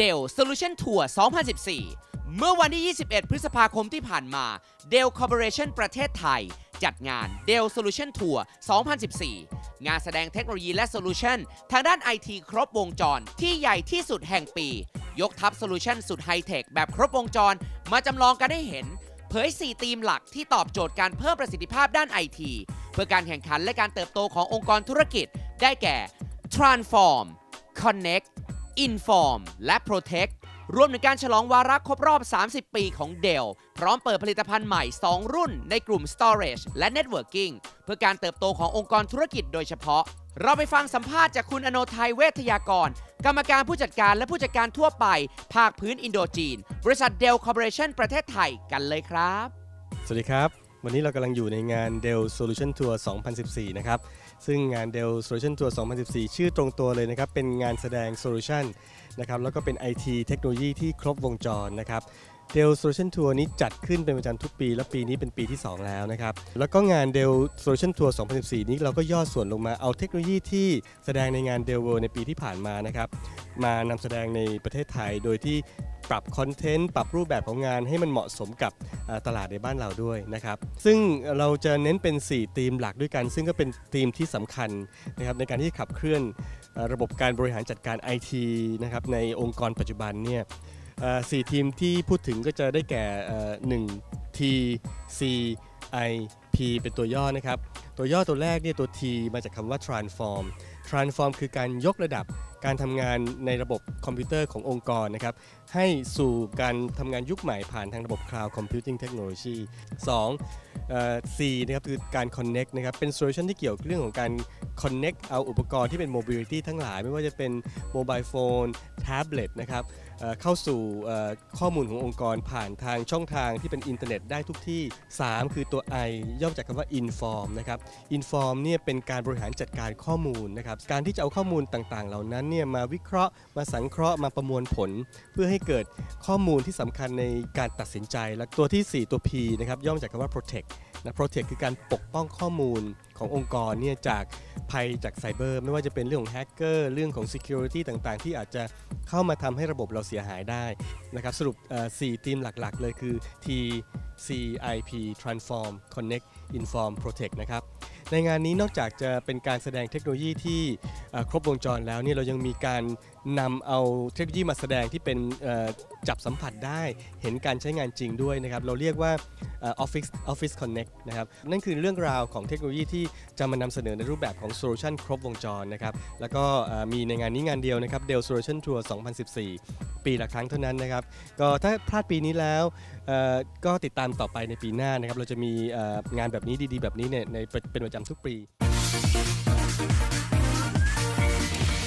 Dell Solution Tour 2014 เมื่อวันที่ 21 พฤษภาคมที่ผ่านมา Dell Corporation ประเทศไทย จัดงาน Dell Solution Tour 2014 งานแสดงเทคโนโลยีและโซลูชันทางด้านไอทีครบวงจรที่ใหญ่ที่สุดแห่งปี ยกทัพโซลูชันสุดไฮเทคแบบครบวงจร มาจำลองกันให้เห็น เผย 4 ธีมหลักที่ตอบโจทย์การเพิ่มประสิทธิภาพด้านไอทีเพื่อการแข่งขันและการเติบโตขององค์กรธุรกิจ ได้แก่ Transform Connect Inform และ Protect รวมถึงการฉลองวาระครบรอบ 30 ปีของ Dell พร้อมเปิดผลิตภัณฑ์ใหม่ 2 รุ่นในกลุ่ม Storage และ Networking เพื่อการเติบโตขององค์กรธุรกิจโดยเฉพาะ เราไปฟังสัมภาษณ์จากคุณอโนไทยเวทยากร กรรมการผู้จัดการและผู้จัดการทั่วไป ภาคพื้นอินโดจีน บริษัท Dell Corporation ประเทศไทยกันเลยครับ สวัสดีครับ วันนี้เรากำลังอยู่ในงาน Dell Solution Tour 2014 นะครับ ซึ่งงาน Dell Solution Tour 2014 ชื่อตรงตัวเลยนะครับ เป็นงานแสดง Solution นะครับ แล้วก็เป็น IT เทคโนโลยีที่ครบวงจรนะครับ Dell Solution Tour นี้จัดขึ้นเป็นประจำทุกปี และปีนี้เป็นปีที่ 2 แล้วนะครับ แล้วก็งาน Dell Solution Tour 2014 นี้เราก็ย่อส่วนลงมาเอาเทคโนโลยีที่แสดงในงาน Dell World ในปีที่ผ่านมานะครับ มานำแสดงในประเทศไทยโดยที่ ปรับคอนเทนต์ปรับรูปแบบของงานให้มันเหมาะสมกับตลาดในบ้านเราด้วยนะครับ ซึ่งเราจะเน้นเป็น 4 ธีมหลักด้วยกัน ซึ่งก็เป็นธีมที่สำคัญนะครับในการที่ขับเคลื่อนระบบการบริหารจัดการ IT นะครับในองค์กรปัจจุบันเนี่ยสี่ทีมที่พูดถึงก็จะได้แก่เอ่อ1 T C I P เป็นตัวย่อนะครับ ตัวย่อตัวแรกเนี่ยตัว T มาจากคำว่า transform transform คือการยกระดับการทำงานในระบบคอมพิวเตอร์ขององค์กรนะครับ ให้สู่การทำงานยุคใหม่ผ่านทางระบบ Cloud Computing Technology 2เอ่อ C นะครับคือการ Connect นะครับ เป็นโซลูชันที่เกี่ยวกับเรื่องของการ Connect เอาอุปกรณ์ที่เป็น Mobility ทั้งหลาย ไม่ว่าจะเป็น Mobile Phone Tablet นะครับเข้าสู่ข้อมูลขององค์กรผ่านทางช่องทางที่เป็นอินเทอร์เน็ตได้ทุกที่ 3 คือตัว I ย่อมาจากคำว่า Inform นะครับ Inform เนี่ยเป็นการบริหารจัดการข้อมูลนะครับ การที่จะเอาข้อมูลต่างๆ เหล่านั้นเนี่ยมาวิเคราะห์ มาสังเคราะห์ มาประมวลผล เพื่อให้เกิดข้อมูลที่สำคัญในการตัดสินใจ และตัวที่ 4 ตัว P นะครับย่อมาจากคำว่า protect นะ protect คือการปกป้องข้อมูล ขององค์กรเนี่ยจากภัยจากไซเบอร์ ไม่ว่าจะเป็นเรื่องของแฮกเกอร์เรื่องของ security ต่างๆ ที่อาจจะเข้ามาทำให้ระบบเราเสียหายได้นะครับสรุป 4 ทีมหลักๆ เลยคือ T C I P Transform Connect Inform Protect นะครับ ในงานนี้นอกจากจะเป็นการแสดงเทคโนโลยีที่ครบวงจรแล้วเนี่ยเรายังมีการนำเอาเทคโนโลยีมาแสดงที่เป็นจับสัมผัสได้เห็นการใช้งานจริงด้วยนะครับ เราเรียกว่าออ Office Office Connect นะครับนั่นคือเรื่องราวของเทคโนโลยีที่จะมานำเสนอในรูปแบบของโซลูชันครบวงจรนะครับแล้วก็มีในงานนี้งานเดียวนะครับ Dell Solution Tour 2014 ปีละครั้งเท่านั้นนะครับก็ถ้าพลาดปีนี้แล้ว ก็ติดตามต่อไปในปีหน้านะครับ เราจะมีงานแบบนี้ดีๆ แบบนี้เนี่ยในเป็นประจำทุกปี